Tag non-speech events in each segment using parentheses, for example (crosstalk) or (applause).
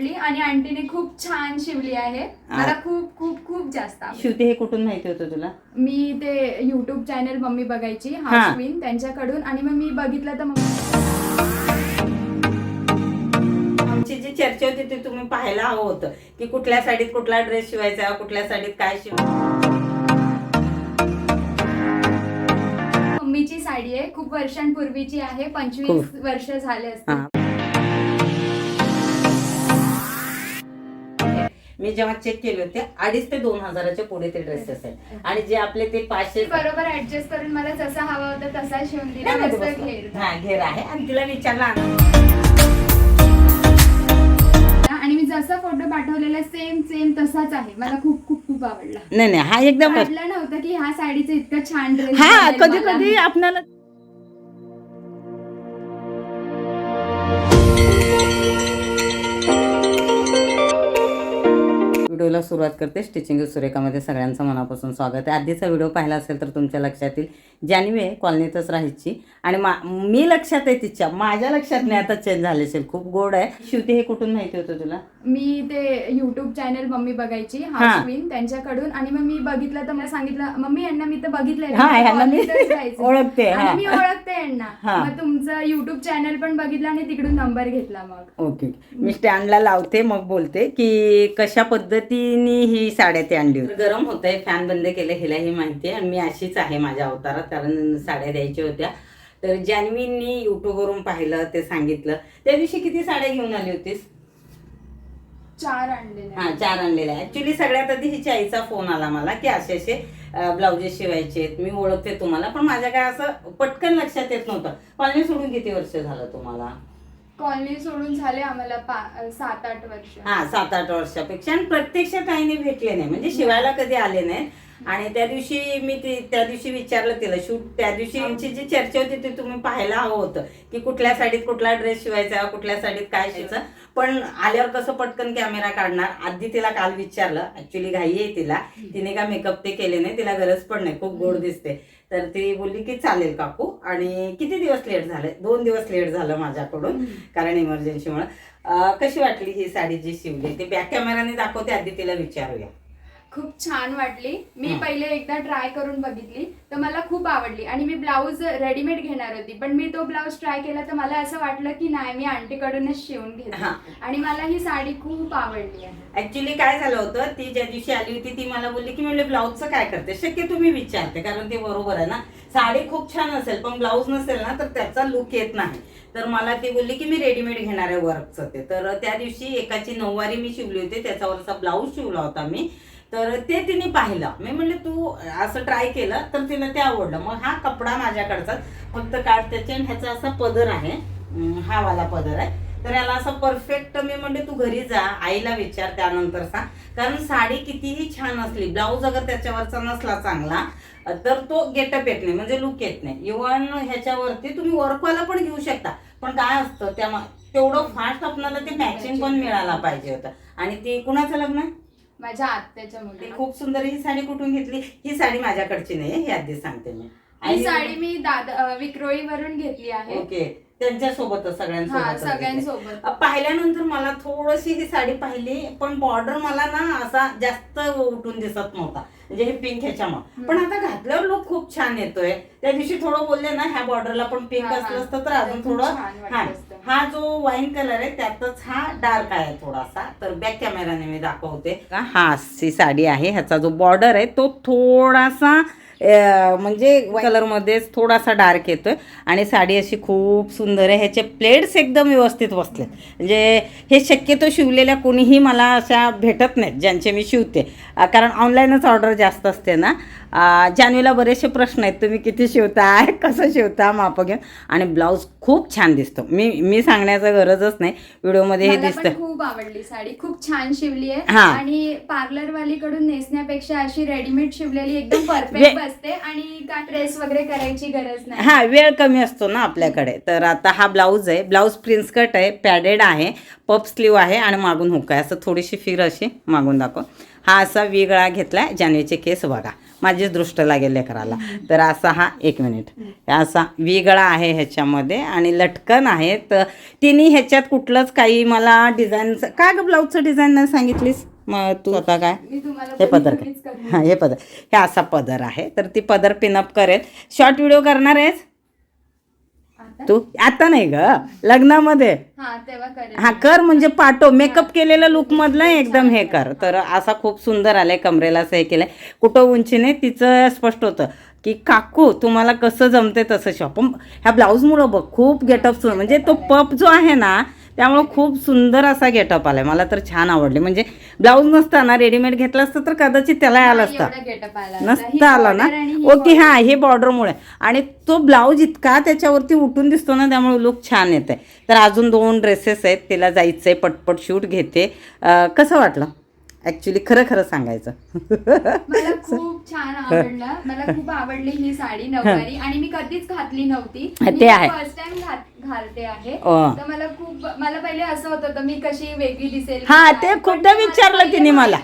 आवडली आणि आंटीने खूप छान शिवली आहे मला खूप खूप खूप जास्त आवडली शिवते हे कुठून माहिती होतं तुला मी ते युट्यूब चॅनल मम्मी बघायची हा. हाऊस क्वीन त्यांच्याकडून आणि मग मी बघितलं तर मग आमची जी चर्चा होती ती तुम्ही पाहायला हवं होतं की कुठल्या साडीत कुठला ड्रेस शिवायचा कुठल्या साडीत काय शिवायचं मम्मीची साडी आहे खूप वर्षांपूर्वीची आहे पंचवीस खूप. वर्ष झाले असते हा. मी जेव्हा चेक केले होते अडीच ते दोन हजाराच्या पुढे ते ड्रेसेस आहेत आणि जे आपले ते पाचशे बरोबर ऍडजस्ट करून मला जसा हवा होता तसा शिवून दिला. हा घेर आहे. आणि तिला विचारला आणि मी जसा फोटो पाठवलेला सेम सेम तसाच आहे. मला खूप खूप खूप आवडला. नाही नाही हा एकदम वाटलं नव्हतं की ह्या साडीचं इतकं छान ड्रेस हा कधी कधी आपल्याला व्हिडिओला सुरुवात करते. स्टिचिंग सुरेखामध्ये सगळ्यांचं मनापासून स्वागत आहे. आधीचा व्हिडिओ पाहिला असेल तर तुमच्या लक्षात येईल जान्हवी आहे कॉलनीतच राहायची. आणि मा मी लक्षात आहे तिच्या. माझ्या लक्षात नाही आता चेंज झाले असेल. खूप गोड आहे. शिवते हे कुठून माहिती होतं तुला? मी ते युट्यूब चॅनल मम्मी बघायची हा. हाऊस क्वीन त्यांच्याकडून. आणि मग मी बघितलं तर मला सांगितलं मम्मी यांना मी तर बघितलंय हा, जायचं." ओळखते, मी ओळखते यांना. मग तुमचं युट्यूब चॅनल पण बघितलं आणि तिकडून नंबर घेतला मग. ओके मी स्टँडला लावते मग बोलते की कशा पद्धतीने ही साड्या ते आणली होती. गरम होत आहे फॅन बंद केले हिलाही माहिती आहे. आणि मी अशीच आहे माझ्या अवतारात कारण साड्या द्यायच्या होत्या. तर जान्हवींनी युट्यूबवरून पाहिलं ते सांगितलं. त्या दिवशी किती साड्या घेऊन आली होतीस? चार आणलेले हा चार आणलेल्या. ऍक्च्युली सगळ्यात आधी हिच्या आईचा फोन आला मला की असे असे ब्लाउजेस शिवायचे आहेत. मी ओळखते तुम्हाला पण माझ्या काय असं पटकन लक्षात येत नव्हतं. कॉलनी सोडून किती वर्ष झालं तुम्हाला? कॉलनी सोडून झाले आम्हाला पा- सात आठ वर्ष. हा सात आठ वर्षापेक्षा. आणि प्रत्यक्षात आईने भेटले नाही. म्हणजे शिवायला कधी आले नाही आणि त्या दिवशी मी ती त्या दिवशी विचारलं तिला शूट त्या दिवशी आमची जी चर्चा होती ती तुम्ही पाहायला हवं होतं की कुठल्या साडीत कुठला ड्रेस शिवायचा कुठल्या साडीत काय शिवायचं? पण आल्यावर कसं पटकन कॅमेरा काढणार? आधी तिला काल विचारलं ऍक्च्युली घाई आहे तिला. तिने का मेकअप ते केले नाही तिला गरज पण नाही खूप गोड दिसते. तर ती बोलली की चालेल काकू. आणि किती दिवस लेट झाले? दोन दिवस लेट झालं माझ्याकडून कारण इमर्जन्सीमुळे कशी वाटली ही साडी जी शिवली? ती बॅक कॅमेराने दाखवते आधी तिला विचारूया. खूप छान वाटली. मी. पहिले एकदा ट्राय करून बघितली तर मला खूप आवडली. आणि मी ब्लाऊज रेडीमेड घेणार होती पण मी तो ब्लाऊज ट्राय केला तर मला असं वाटलं की नाही मी आंटीकडूनच शिवून घेते हा. आणि मला ही साडी खूप आवडली आहे. ऍक्च्युली काय झालं होतं ती ज्या दिवशी आली होती ती मला बोलली की म्हणजे ब्लाऊजचं काय करते? शक्य तुम्ही विचारते कारण ते बरोबर आहे ना. साडी खूप छान असेल पण ब्लाऊज नसेल ना तर त्याचा लुक येत नाही. तर मला ती बोलली की मी रेडीमेड घेणार आहे वर्कचं ते. तर त्या दिवशी एकाची नऊवारी मी शिवली होती त्याच्यावरचा ब्लाऊज शिवला होता मी. तर ते तिने पाहिलं. मी म्हणले तू असं ट्राय केलं तर तिला ते आवडलं. मग हा कपडा माझ्याकडचा. फक्त काढ त्याचे ह्याचा असा पदर आहे. हा वाला पदर आहे. तर याला असं परफेक्ट मी म्हणले तू घरी जा. आईला विचार त्यानंतर सांग. कारण साडी कितीही छान असली ब्लाऊज अगर त्याच्यावरचा नसला चांगला तर तो गेटअप येत नाही. म्हणजे लुक येत नाही. इव्हन ह्याच्यावरती तुम्ही वर्कवाला पण घेऊ शकता. पण काय असतं त्या तेवढं फास्ट आपल्याला ते मॅचिंग पण मिळायला पाहिजे होतं. आणि ती कुणाचं लग्न? आहे माझ्या आत्याच्या ती मुली खूप सुंदर ही साडी कुठून घेतली? ही साडी माझ्याकडची नाही हे आधी सांगते मी. ही साडी मी दादा विक्रोळीवरून घेतली आहे. ओके त्यांच्यासोबतच हा सगळ्यांसोबत. सगळ्यांसोबत पाहिल्यानंतर मला थोडीशी ही साडी पाहिली पण बॉर्डर मला ना असा जास्त उठून दिसत नव्हता. म्हणजे हे पिंक ह्याच्यामुळे. पण आता घातल्यावर लुक खूप छान येतोय. त्या दिवशी थोडं बोलले ना ह्या बॉर्डरला पण पिंक हा, हा. असलं असतं तर अजून खूप थोडं छान वाटलं हा असतं. हा जो वाईन कलर आहे त्यातच हा डार्क आहे थोडासा. तर बॅक कॅमेराने मी दाखवते. हा अशी साडी आहे. ह्याचा जो बॉर्डर आहे तो थोडासा म्हणजे कलर मध्येच थोडासा डार्क येतोय. आणि साडी अशी खूप सुंदर आहे. ह्याचे प्लेट्स एकदम व्यवस्थित बसलेत. म्हणजे हे शक्यतो शिवलेल्या कोणीही मला अशा भेटत नाहीत ज्यांचे मी शिवते. कारण ऑनलाईनच ऑर्डर जास्त असते ना. अं, जान्हवीला बरेचसे प्रश्न आहेत तुम्ही किती शिवताय (laughs) कसं शिवता माप घेऊन. आणि ब्लाऊज खूप छान दिसतो. मी मी सांगण्याचं गरजच नाही. व्हिडिओमध्ये हे दिसतं. खूप आवडली साडी. खूप छान शिवली आहे हा. आणि पार्लर वालीकडून नेसण्यापेक्षा अशी रेडीमेड शिवलेली एकदम परफेक्ट असते आणि काय ड्रेस वगैरे करायची गरज नाही. हा वेळ कमी असतो ना आपल्याकडे. तर आता हा ब्लाऊज आहे. ब्लाऊज प्रिन्स कट आहे पॅडेड आहे पप स्लीव आहे आणि मागून हुक आहे. असं थोडीशी फिर अशी मागून दाखव. हा असा वेगळा घेतला आहे जान्हवीचे केस बघा. माझीच दृष्ट लागेल लेकराला. तर असा हा एक मिनिट असा वेगळा आहे ह्याच्यामध्ये आणि लटकन आहे. तर तिने ह्याच्यात कुठलंच काही मला डिझाईनचं काय ग ब्लाऊजचं डिझाईन नाही सांगितलीस? मग तू आता काय? हे पदर हां हे पदर. हे असा पदर आहे. तर ती पदर पिनअप करेल. शॉर्ट व्हिडिओ करणार आहेस? आता? तू? आता नाही ग. लग्नामध्ये. हा हा कर म्हणजे पाठव. मेकअप केलेलं लुक मधलं एकदम हे कर. तर असा खूप सुंदर आलाय कमरेला असं हे केलंय. कुठं उंचीने तिचं स्पष्ट होतं की काकू तुम्हाला कसं जमते तसं शिवा पण ह्या ब्लाऊजमुळं बघ खूप गेटअप सुंदर. म्हणजे तो पप जो आहे ना त्यामुळं खूप सुंदर असा गेटअप आलाय. मला तर छान आवडले. म्हणजे ब्लाऊज नसताना रेडीमेड घेतलं असतं तर कदाचित त्याला आला असता. नसतं आला ना? ओके. हा हे बॉर्डरमुळे आणि तो ब्लाऊज इतका त्याच्यावरती उठून दिसतो ना त्यामुळे लुक छान येते तर अजून दोन ड्रेसेस आहेत. तिला जायचंय पटपट शूट घेते. कसं वाटलं? ॲक्च्युली खरं खरं सांगायचं. मला खूप छान आवडलं. मला खूप आवडली ही साडी नऊवारी. आणि मी कधीच घातली नव्हती. ते आहे. फर्स्ट टाइम घालते आहे. तर मला खूप मला पहिले असं होत होतं मी कशी वेगळी दिसेल हा. ते खूपदा विचारलं तिने मला.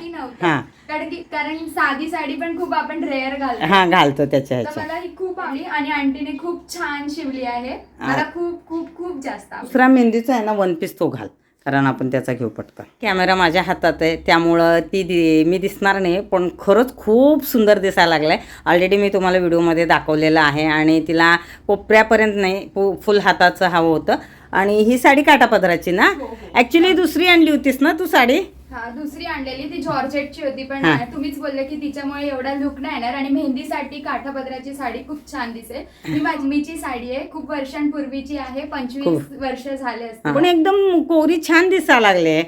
हा. कारण की कारण साधी साडी पण खूप आपण रेअर घालतो. हा घालतो त्याच्या मला ही खूप आवडली. आणि आंटीने खूप छान शिवली आहे. मला खूप खूप खूप जास्त दुसरा मेहंदीचा आहे ना वन पीस तो घाल. कारण आपण त्याचा घेऊ पटकन. कॅमेरा माझ्या हातात आहे त्यामुळं ती दि मी दिसणार नाही पण खरंच खूप सुंदर दिसायला लागलं आहे ऑलरेडी मी तुम्हाला व्हिडिओमध्ये दाखवलेलं आहे आणि तिला कोपऱ्यापर्यंत नाही फु फुल हाताचं हवं होतं. आणि ही साडी काटापदराची ना? हो, हो. ॲक्च्युली दुसरी आणली होतीस ना तू साडी? हा दुसरी आणलेली ती जॉर्जेटची होती पण हा. तुम्हीच बोलले की तिच्यामुळे एवढा लुक नाही येणार आणि मेहंदीसाठी काठापदराची साडी खूप छान दिसेल. ही. माझी मीची साडी आहे खूप वर्षांपूर्वीची आहे पंचवीस खूप. वर्ष झाले असतील. पण एकदम कोरी छान दिसायला लागले.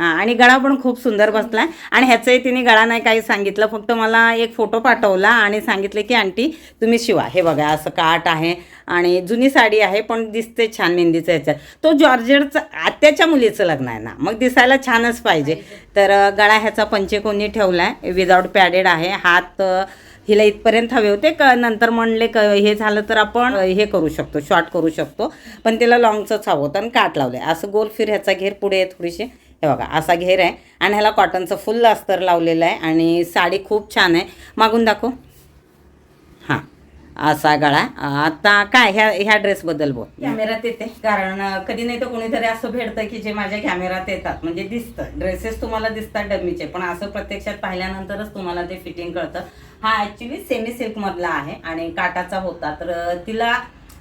हा आणि गळा पण खूप सुंदर बसलाय. आणि ह्याचंही तिने गळा नाही काही सांगितलं फक्त मला एक फोटो पाठवला आणि सांगितले की आंटी तुम्ही शिवा. हे बघा असं काट आहे आणि जुनी साडी आहे पण दिसते छान मेहंदीचं ह्याच्यात. तो जॉर्जेटचा आत्याच्या मुलीचं लग्न आहे ना मग दिसायला छानच पाहिजे. तर गळा ह्याचा पंचेकोनी ठेवलाय. विदाऊट पॅडेड आहे. हात हिला इथपर्यंत हवे होते. क नंतर म्हणले क हे झालं तर आपण हे करू शकतो. शॉर्ट करू शकतो. पण तिला लॉंगचंच हवं होतं आणि काट आहे असं गोल फिर ह्याचा घेर पुढे आहे थोडीशी. हे बघा असा घेर आहे. आणि ह्याला कॉटनचं फुल अस्तर लावलेलं आहे. आणि साडी खूप छान आहे. मागून दाखव. असा गळा. आता काय ह्या ह्या ड्रेसबद्दल बोल. कॅमेऱ्यात येते कारण कधी नाही तर कोणीतरी असं भेटतं की जे माझ्या कॅमेरात येतात. म्हणजे दिसतं. ड्रेसेस तुम्हाला दिसतात डमीचे. पण असं प्रत्यक्षात पाहिल्यानंतरच तुम्हाला ते फिटिंग कळतं. हा ॲक्च्युली सेमी सिल्क मधला आहे. आणि काटाचा होता. तर तिला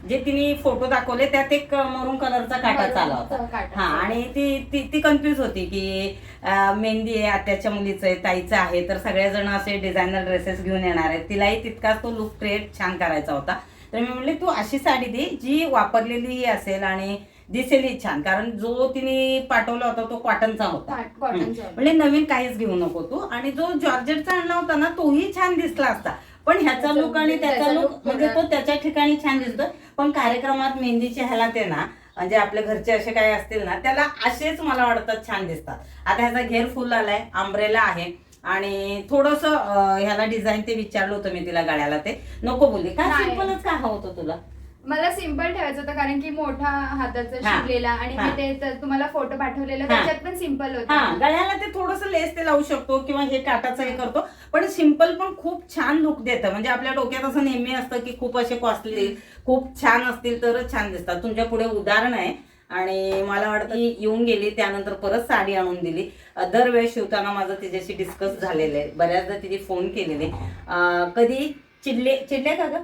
जे तिने फोटो दाखवले त्यात एक मरून कलरचा काटाचा आला होता. हा आणि ती ती ती कन्फ्यूज होती की मेहंदी आहे आत्याच्या मुलीचं आहे ताईचं आहे तर सगळेजण असे डिझायनर ड्रेसेस घेऊन येणार आहेत. तिलाही तितकाच तो लुक क्रिएट छान करायचा होता. तर मी म्हणले तू अशी साडी दे जी वापरलेलीही असेल आणि दिसेलही छान. कारण जो तिने पाठवला होता तो कॉटनचा होता. काट-. म्हणजे नवीन काहीच घेऊ नको तू. आणि जो जॉर्जेटचा आणला होता ना तोही छान दिसला असता. पण ह्याचा लुक आणि त्याचा लुक म्हणजे तो त्याच्या ठिकाणी छान दिसतो पण कार्यक्रमात मेहंदीच्या ह्याला ते ना म्हणजे आपल्या घरचे असे काही असतील ना त्याला असेच मला वाटतात छान दिसतात. आता ह्याचा घेर फुल आलाय आंब्रेला आहे. आणि थोडस ह्याला डिझाईन ते विचारलं होतं मी तिला गळ्याला ते. नको बोलली. का. सिम्पलच का हवं होतं तुला? मला सिंपल ठेवायचं होतं कारण की मोठा हाताचा हा. शिवलेला आणि हा. मी ते तुम्हाला फोटो पाठवलेला हा. त्याच्यात पण सिंपल हा होतं गळ्याला ते थोडस लेस ते लावू शकतो किंवा हे काटाचं हे करतो. पण सिंपल पण खूप छान लुक देतं. म्हणजे आपल्या डोक्यात असं नेहमी असतं की खूप असे कॉस्टली खूप छान असतील तरच छान दिसतात. तुमच्यापुढे उदाहरण आहे. आणि मला वाटतं की येऊन गेली त्यानंतर परत साडी आणून दिली. अं, दरवेळेस शिवताना माझं तिच्याशी डिस्कस झालेलं आहे. बऱ्याचदा तिने फोन केलेले. अं, कधी? चिडले चिडले का ग?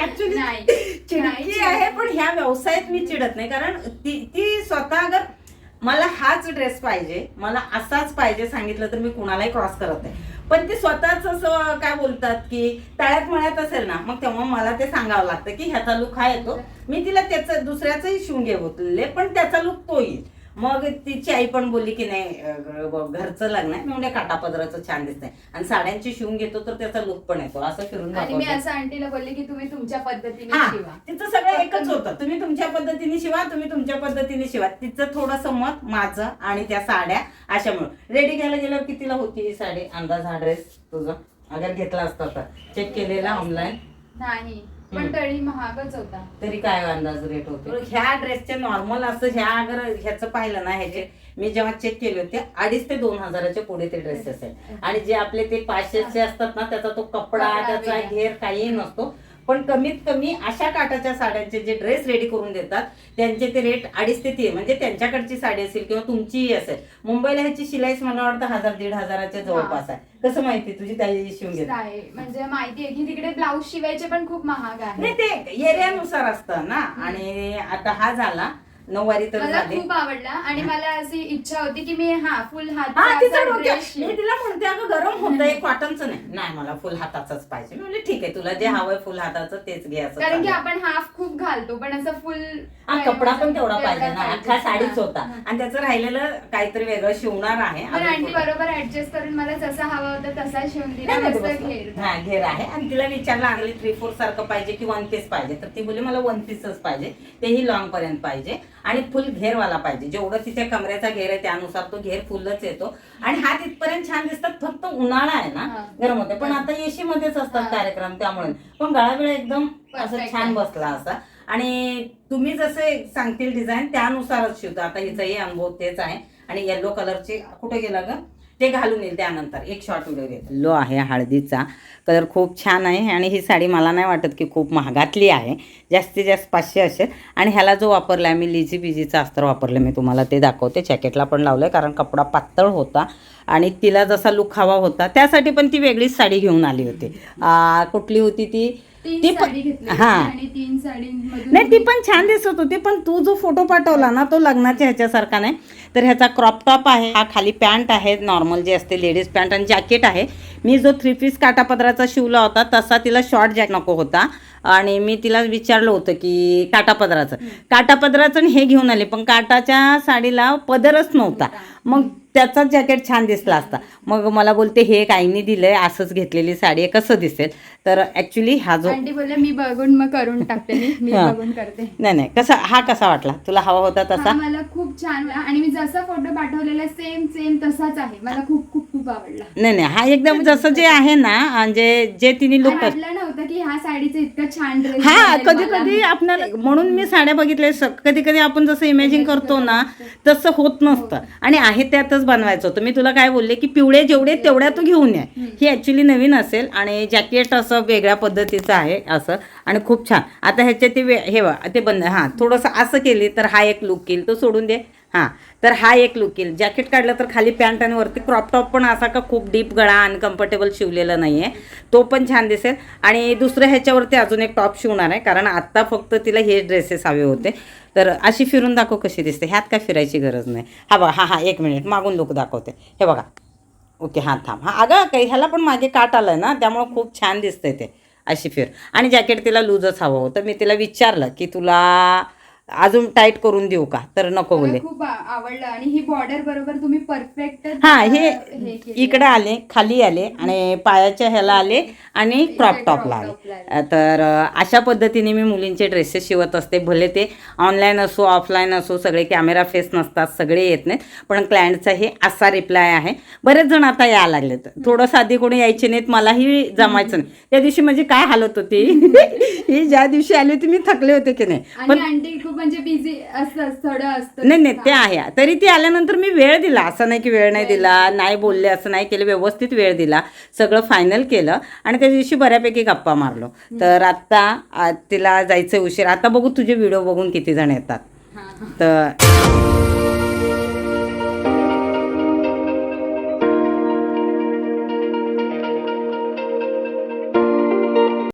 ऍक्च्युली (laughs) नाही. चिडकी नाही, आहे पण ह्या व्यवसायात मी चिडत नाही. कारण ती ती स्वतः अगर मला हाच ड्रेस पाहिजे मला असाच पाहिजे सांगितलं तर मी कुणालाही क्रॉस करत नाही. पण ते स्वतःच असं काय बोलतात की तळ्यात मळ्यात असेल ना मग तेव्हा मला ते सांगावं लागतं की ह्याचा लुक हा येतो. मी तिला त्याचं दुसऱ्याचंही शिवून घे बोलले पण त्याचा लुक तो येईल मग तिची आई पण बोलली की नाही घरचं लग्न आहे म्हणजे काटापदराचं छान दिसतंय. आणि साड्यांची शिवून घेतो तर त्याचा लुक पण येतो असं फिरून आणि मी. असं आंटीला बोलले की तुम्ही तुमच्या पद्धतीने हा, शिवा. तिचं सगळं एकच होतं. तुम्ही तुमच्या पद्धतीने शिवा तुम्ही तुमच्या पद्धतीने शिवा. तिचं थोडस मत माझं आणि त्या साड्या अशा मिळून रेडी घ्यायला गेल्यावर कितीला होती ही साडी? अंदाज हा ड्रेस तुझा. अगर घेतला असता तर. चेक केलेला ऑनलाईन नाही. पण. तरी महागच होता. तरी काय अंदाज रेट होते? ह्या ड्रेसचे नॉर्मल असं ह्या अगर ह्याचं पाहिलं ना ह्याचे मी जेव्हा चेक केले होते अडीच ते दोन हजाराच्या पुढे ते ड्रेसेस आहेत. आणि जे आपले ते पाचशेचे असतात ना त्याचा तो कपडा त्याचा. घेर काहीही नसतो पण कमीत कमी अशा काटाच्या साड्यांचे जे ड्रेस रेडी करून देतात त्यांचे ते रेट अडीच ते तीन म्हणजे त्यांच्याकडची साडी असेल किंवा तुमचीही असेल. मुंबईला ह्याची शिलाईच मला वाटतं हजार दीड हजाराच्या जवळपास आहे. कसं माहिती तुझी? ताई शिवून घेत म्हणजे माहिती आहे की तिकडे ब्लाऊज शिवायचे पण खूप महाग आहे. नाही ते एरियानुसार असतं ना. आणि आता हा झाला. नऊवारी तर मला झाली. खूप आवडला आणि मला अशी इच्छा होती की मी हा फुल हा तिचा हात डोक्यात मी तिला म्हणते अगं गरम होतंय कॉटनचं नाही. नाही मला फुल हाताचंच पाहिजे. मी म्हणले ठीक आहे तुला जे हवंय फुल हाताचं तेच घे असं कारण की. आपण हाफ खूप घालतो पण असं फुल हा कपडा पण तेवढा पाहिजे ना. अख्खा साडीच होता. आणि त्याचं राहिलेलं काहीतरी वेगळं शिवणार आहे. पण अजून आंटी पुढे. बरोबर ऍडजस्ट करून मला जसा हवा होता तसा शिवून दिला. नाही, नाही, ते मस्त बसलं. घेर हा घेर आहे. आणि तिला विचारलं लागली थ्री फोर सारखं पाहिजे की वन पीस पाहिजे? तर ती बोलली मला वन पीसच पाहिजे. तेही लॉंग पर्यंत पाहिजे. आणि फुल घेरवाला पाहिजे. जेवढं तिच्या कमरेचा घेर आहे त्यानुसार तो घेर फुलच येतो. आणि हा तिथपर्यंत छान दिसतात. फक्त उन्हाळा आहे ना हा. गरम होते पण आता एसी मध्येच असतात हा. कार्यक्रम त्यामुळे. पण गळाबिळा एकदम असं छान. बसला असा. आणि तुम्ही जसे सांगतील डिझाईन त्यानुसारच शिवतो. आता हिचाही अनुभव तेच आहे. आणि येल्लो कलरचे कुठे गेला ग? ते घालून येईल त्यानंतर. एक शॉर्ट व्हिडिओ घेतो लो आहे हळदीचा. कलर खूप छान आहे. आणि ही साडी मला नाही वाटत की खूप महागातली आहे. जास्तीत जास्त पाचशे असेल. आणि ह्याला जो वापरला आहे मी लिजी बिजीचं अस्तर वापरलं मी तुम्हाला ते दाखवते. जॅकेटला पण लावलं आहे कारण कपडा पातळ होता. आणि तिला जसा लुक हवा होता त्यासाठी पण ती वेगळीच साडी घेऊन आली होती. कुठली होती ती? ती पण- हा. नाही ती पण छान दिसत होती पण तू जो फोटो पाठवला ना तो लग्नाच्या ह्याच्यासारखा नाही. तर ह्याचा क्रॉप टॉप आहे हा खाली पॅन्ट आहे नॉर्मल जे असते लेडीज पॅन्ट आणि जॅकेट आहे. मी जो थ्री पीस काटापदराचा शिवला होता तसा तिला शॉर्ट जॅक नको होता. आणि मी तिला विचारलं होतं की काटापदराचं काटापदराचं हे घेऊन आले पण काटाच्या साडीला पदरच नव्हता. मग त्याचाच जॅकेट छान दिसला असता. मग मला बोलते हे आईने दिलंय असंच घेतलेली साडी आहे कसं दिसेल? तर ॲक्च्युली हा जो बोलले मी बघून मग करून टाकते मी मी हा. बघून करते. नाही नाही कसा हा कसा वाटला? तुला हवा होता तसा? मला खूप छान वाटला. आणि मी जसा फोटो पाठवलेला सेम सेम तसाच आहे. मला खूप खूप खूप आवडला. नाही नाही हा एकदम जसं जे आहे ना म्हणजे जे तिने लुक वाटलं नव्हतं की ह्या साडीचं इतकं छान हा कधी कधी आपल्याला म्हणून मी साड्या बघितल्या. कधी कधी आपण जसं इमॅजिन करतो ना तसं होत नसतं. आणि आहे त्यातच बनवायचं. होतं मी तुला काय बोलले की पिवळे जेवढे तेवढ्या तू घेऊन ये. ही ॲक्च्युली नवीन असेल आणि जॅकेट असं वेगळ्या पद्धतीचं आहे असं. आणि खूप छान. आता ह्याचे ते वे- हे बघ, ते बंद हां थोडंसं असं केली तर हा एक लुक येईल. तो सोडून दे. हां. तर हा एक लुक येईल. जॅकेट काढलं तर खाली पॅन्ट आणि वरती क्रॉपटॉप पण असा का खूप डीप गळा अनकम्फर्टेबल शिवलेला नाही आहे तो पण छान दिसेल. आणि दुसरं ह्याच्यावरती अजून एक टॉप शिवणार आहे. कारण आत्ता फक्त तिला हे ड्रेसेस हवे होते. तर अशी फिरून दाखव कशी दिसते. ह्यात काय फिरायची गरज नाही. हा बघा हा हा एक मिनिट मागून लुक दाखवते. हे बघा. ओके हां थांब. हां अगं काही ह्याला पण मागे काट आलं आहे ना. त्यामुळं खूप छान दिसतंय ते. अशी फिर. आणि जॅकेट तिला लूजच हवं होतं. मी तिला विचारलं की तुला अजून टाईट करून देऊ का? तर नको मला खूप आवडलं आणि ही बॉर्डर बरोबर तुम्ही परफेक्ट हा हे इकडे आले खाली आले आणि पायाच्या ह्याला आले आणि क्रॉप टॉपला आले. तर अशा पद्धतीने मी मुलींचे ड्रेसेस शिवत असते. भले ते ऑनलाईन असो ऑफलाईन असो सगळे कॅमेरा फेस नसतात सगळे येत नाहीत. पण क्लायंटचा हे असा रिप्लाय आहे. बरेच जण आता यायला लागलेत. थोडंसं आधी कोणी यायचे नाहीत मलाही जमायचं नाही. त्या दिवशी माझी काय हालत होती? (laughs) ही ज्या दिवशी आली होती मी थकले होते की नाही. आणि आंटी खूप म्हणजे बिझी असतं थोडं असतं नाही नाही ते आहे. तरी ती आल्यानंतर मी वेळ दिला. असं नाही की वेळ नाही दिला नाही बोलले असं नाही केलं व्यवस्थित वेळ दिला. सगळं फायनल केलं आणि त्या दिवशी बऱ्यापैकी गप्पा मारलो. तर आत्ता आ, तिला जायचं उशीर. आता बघू तुझे व्हिडिओ बघून किती जण येतात. तर